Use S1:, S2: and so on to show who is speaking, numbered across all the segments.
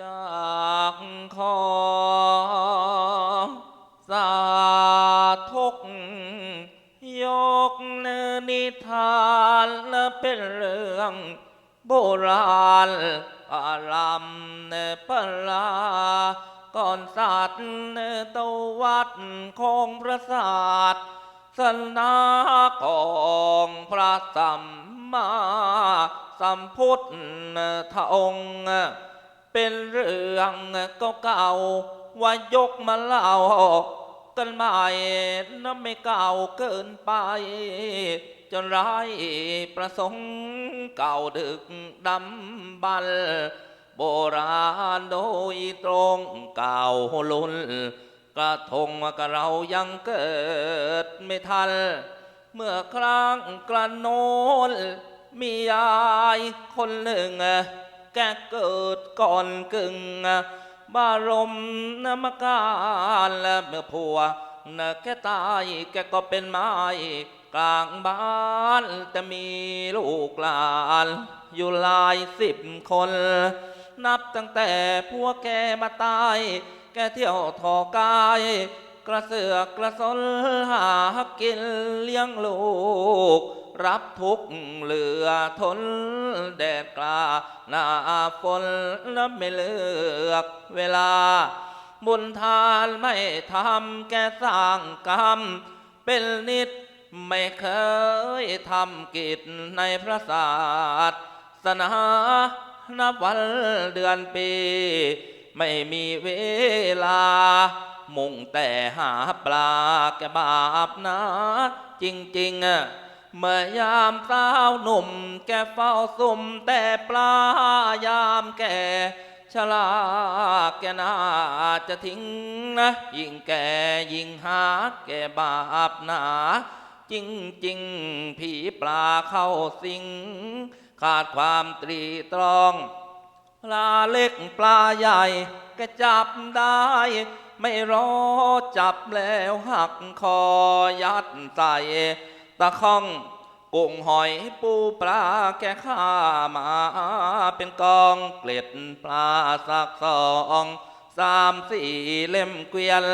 S1: จากขอสาทกยกเนนิทานและเป็นเรื่องโบราณอารามเนปลาก่อนสัตว์เนตวัดของพระศาสสนาของพระสัมมาสัมพุทธองค์ เป็นเรื่องเก่าๆว่ายกมาเล่ากันใหม่นั้นไม่เก่าเกินไป จนร้ายประสงค์เก่าดึกดำบรรพ์โบราณโดยตรงเก่าลุนกระทงกับเรายังเกิดไม่ทัน เมื่อครั้งกระโนนมียายคนหนึ่ง แกเกิด ก่อนกึ่งบารมนมการและเมื่อผัวนะแกตายแกก็เป็นไม้กลางบ้านจะมีลูกหลานอยู่หลายสิบคน นับตั้งแต่พวกแกมาตาย แกเที่ยวทอกาย กระเสือกกระสนหากินเลี้ยงลูก รับทุกเหลือทนแดดกลาหน้าฝนและไม่เลือกเวลา บุญทานไม่ทำแกสร้างกรรม เป็นนิดไม่เคยทำกิจในพระศาสนานับวันเดือนปี ไม่มีเวลา มุ่งแต่หาปลาแกบาปนะ จริงๆอะ เมื่อยามสาวหนุ่ม แกเฝ้าซุ่มแต่ปลายามแก่ชราแกน่าจะทิ้งนะ ยิ่งแก่ยิ่งหาแกบาปหนา จริงๆผีปลาเข้าสิง ขาดความตรีตรอง ปลาเล็กปลาใหญ่ก็จับได้ ไม่รอจับแล้วหักคอยัดใส่ ตะข้องกุ้งหอยปูปลาแกข้ามา เป็นกองเกล็ดปลาสักสองสามสี่เล่มเกวียน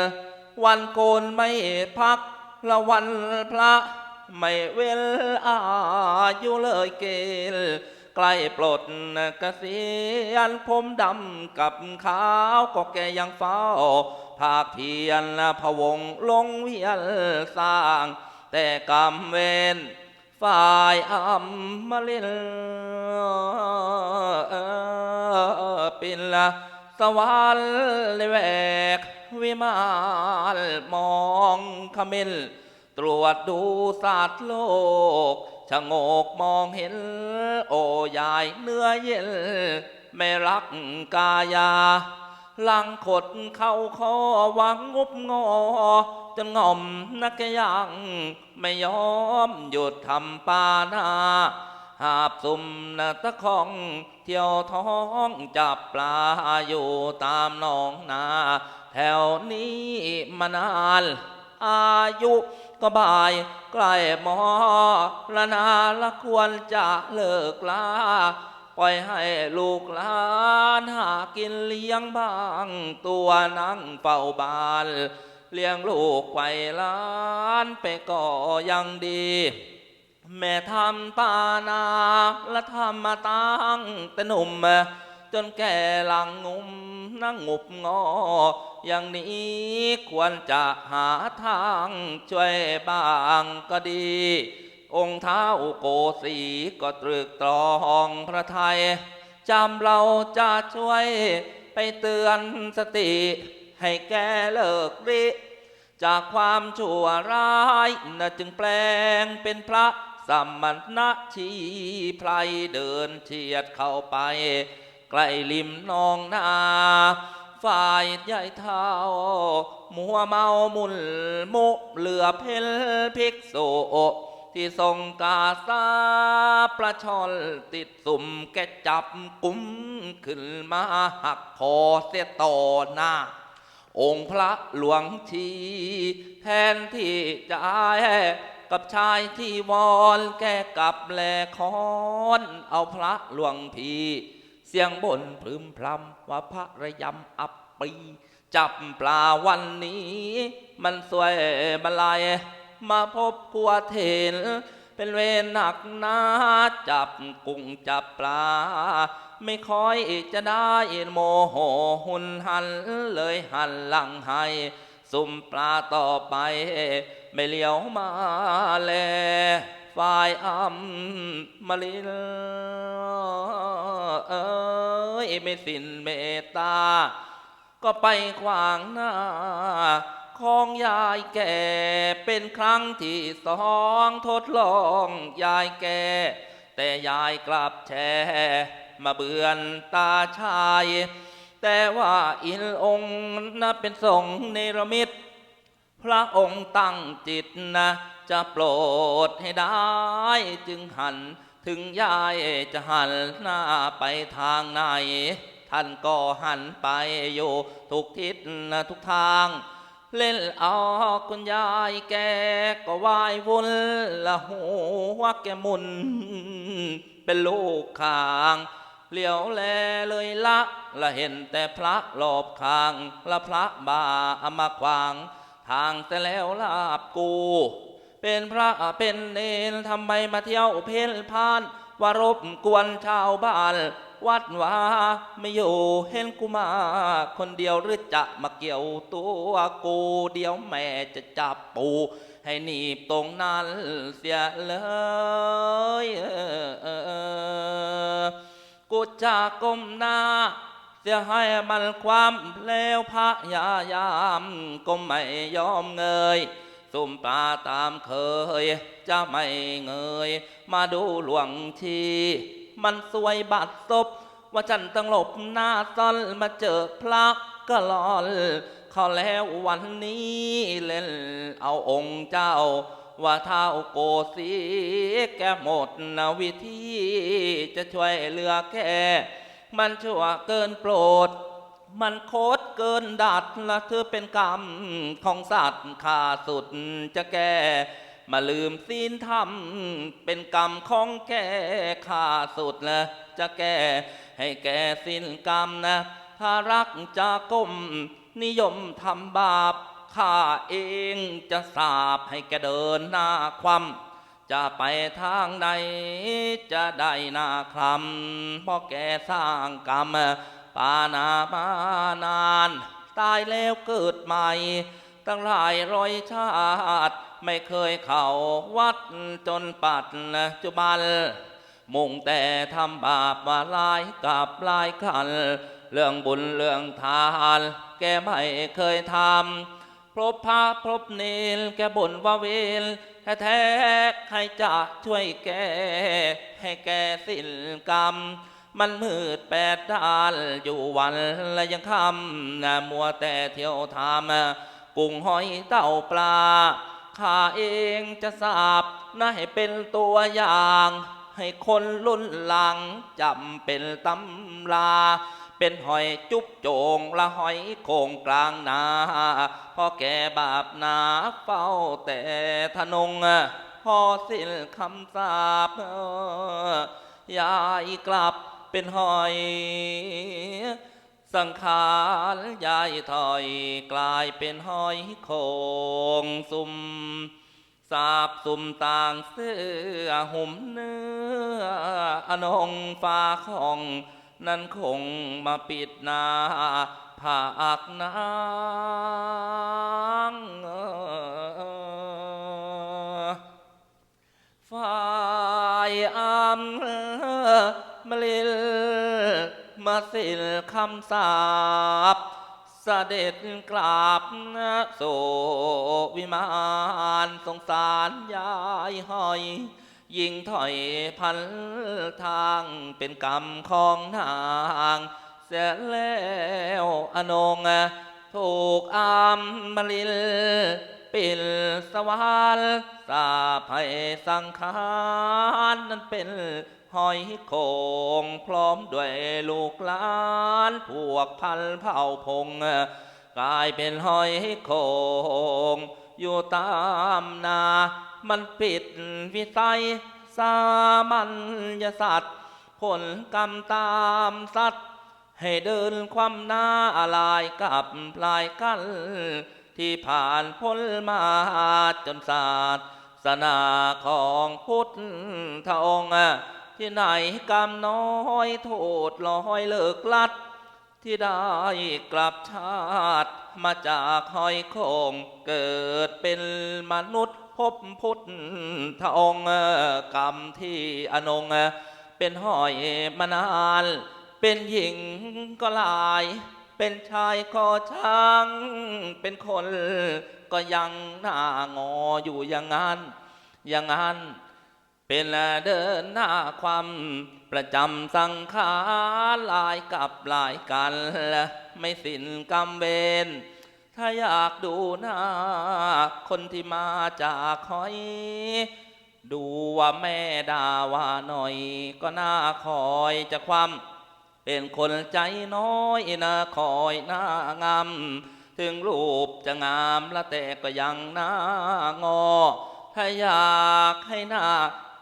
S1: วันโกนไม่พักละวันพระไม่เว้นอายุเลยเกลใกล้ปลดกเกษียณผมดำกับขาวก็แกยังเฝ้า ภาคเพียรพะวงลงเวียนสร้าง แต่กรรมเวรฝ่ายอำมาลินปินละสวรรค์เลยแวกวิมานมองขมินตรวจดูสัตว์โลกชะโงกมองเห็น โอ้ยายเนื้อเย็น ไม่รักกายา ลังขดเข้าคอวังงุบงอจนง่อมนักยังไม่ยอมหยุดทำปานาหาบสุ่มนาตะคอง เที่ยวท้องจับปลาอยู่ตามหนองนา แถวนี้มานานอายุก็บ่ายใกล้หมอละนาละควรจะเลิกลา ปล่อยให้ลูกหลานหากินเลี้ยงบ้าง ตัวนั่งเฝ้าบ้าน เลี้ยงลูกไว้ล้านไปก็ยังดี แม่ทำปานาและทำมาตั้งแต่หนุ่ม จนแก่หลังงุมนั่งงุบงอ อย่างนี้ควรจะหาทางช่วยบ้างก็ดี องค์เท้าโกสีก็ตรึกตรองพระไทยจำเราจะช่วยไปเตือนสติ ให้แกเลิกริ จากความชั่วร้ายนะจึงแปลงเป็นพระสัมมันนะชีไพรเดินเฉียดเข้าไป ใกล้ริมนองนาฝ่ายใหญ่เท้ามัวเมามุนมุเหลือเพลภิกษุ ที่ทรงกาสาประชอนติดสุ่มแกจับกุมขึ้นมาหักคอเสียต่อหน้า องค์พระหลวงชีแทนที่จะอายกับชายที่วอนแก้กับแลคอนเอาพระหลวงพีเสีสียงบ่นพรึมพรำว่าพระระยำอับปี จับปลาวันนี้ มันสวยบลาย มาพบกัวเทนเป็นเวรหนักหนาจับกุ้งจับปลา ไม่ค่อยจะได้โมโหหุนหันเลยหันหลังให้ ซุ่มปลาต่อไป ไม่เลี้ยวมาแลฝ่ายอ้ำมาลิลเอ้ยไม่สิ้นเมตตา ก็ไปขวางหน้า ของยายแก่เป็นครั้งที่สองทดลองยายแก่ แต่ยายกลับแช่มาเบือนตาชาย แต่ว่าอินองค์นะเป็นสงฆ์เนรมิต พระองค์ตั้งจิตนะ จะโปรดให้ได้ จึงหันถึงยายจะหันหน้าไปทางไหน ท่านก็หันไปอยู่ทุกทิศทุกทาง เล่นเอาคุณยายแกก็วายวุ่นละหัวแกมุน เป็นลูกคางเลี้ยวแลเลยละละเห็นแต่พระหลอบคางละพระบาเอามาขวาง ทางแต่แล้วลาบกู เป็นพระเป็นเนนทำไมมาเที่ยวเพ่นพานวารบกวนชาวบ้าน วัดว่าไม่อยู่เห็นกูมา คนเดียวหรือจะมาเกี่ยวตัวกูเดียวแม่จะจับปู ให้หนีบตรงนั้นเสียเลยกูจะก้มหน้าเสียให้มันความแล้วพระยายามก็ไม่ยอมเงยซุ่มปลาตามเคย จะไม่เงย มาดูหลวงที มันสวยบัดซบว่าฉันต้องหลบหน้าซ่อนมาเจอพระก็ลอนเขาแล้ววันนี้เล่นเอาองค์เจ้า ว่าเท้าโกสีแกหมดนะวิธีจะช่วยเหลือแกมันชั่วเกินโปรด มันโคตรเกินดัดละเธอเป็นกรรมของสัตว์ขาสุดจะแก้ มาลืมศีลธรรม เป็นกรรมของแกขาสุดละจะแก้ให้แกศีลกรรมนะ ถ้ารักจะก้มนิยมทำบาปข้าเองจะสาบให้แกเดินหน้าความจะไปทางใดจะได้นาคลำเพราะแกสร้างกรรมปานามานาน ตายแล้วเกิดใหม่ ตั้งหลายร้อยชาติ ไม่เคยเข้าวัดจนปัดจุบัน มุ่งแต่ทำบาปมาลายกับลายขัน เรื่องบุญเรื่องทาน แกไม่เคยทำพบพระพบเนลแกบ่นว่าเวรแท้ๆใครจะช่วยแก ให้แกสิ้นกรรมมันมืดแปดด้านอยู่วันและยังค่ำมัวแต่เที่ยวทำกุ้งหอยเต่าปลา ข้าเองจะสาบนะให้เป็นตัวอย่าง ให้คนรุ่นหลังจำเป็นตำราเป็นหอยจุบโจงละหอยโคงกลางนาพ่อแก่บาปนาเฝ้าแต่ทนงพอสิ้นคำสาปยายกลับเป็นหอย สังขารยายถอยกลายเป็นหอยโคงซุ่มสาบสุ่มต่างเสื้อหุ่มเนื้ออนงฟ้าของ นั้นคงมาปิดหน้าผากนางฝ่ายอำมลิล มาสิลคำสาปเสด็จกราบนโสวิมานสงสารยายหอย ยิงถอยพันทางเป็นกรรมของนาง เสียแล้วอนงถูกอามมลิล ปิลสวรรค์สาภัยสังขารนั้นเป็น หอยโคงพร้อมด้วยลูกหลานพวกพันเผ่าพง กลายเป็นหอยโคงอยู่ตามนา มันปิดวิสัยสามัญญสัตว์ ผลกรรมตามสัตว์ ให้เดินความหน้าลายกับปลายกัน ที่ผ่านพ้นมาจนศาสสนาของพุทธทองค์ ที่ไหนกรรมน้อยโทษลอยเลิกลัด ที่ได้กลับชาติมาจากหอยโคงเกิดเป็นมนุษย์พบพุทธองค์กรรมที่อนงเป็นหอยมานาน เป็นหญิงก็หลาย เป็นชายก็ช่าง เป็นคนก็ยังหน้างออยู่อย่างนั้น อย่างนั้น เป็นเดินหน้าความประจำสังขารหลายกับหลายกัน ไม่สิ้นกรรมเวรถ้าอยากดูหน้า คนที่มาจากหอย ดูว่าแม่ด่าว่าหน่อย ก็น่าคอยจะความเป็นคนใจน้อยนะคอยหน้างามถึงรูปจะงามละแต่ก็ยังหน้างอถ้าอยากให้หน้า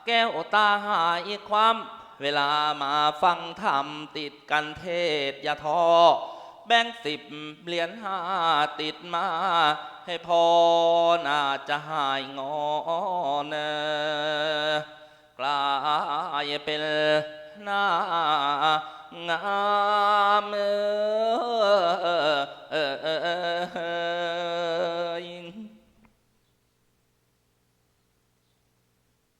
S1: แก้วตาหายความ เวลามาฟังธรรมติดกันเทศอย่าทอแบ่งสิบเหรียญห้าติดมา ให้พอน่าจะหายงอนเนกลายเป็นหน้างามเออเออเออ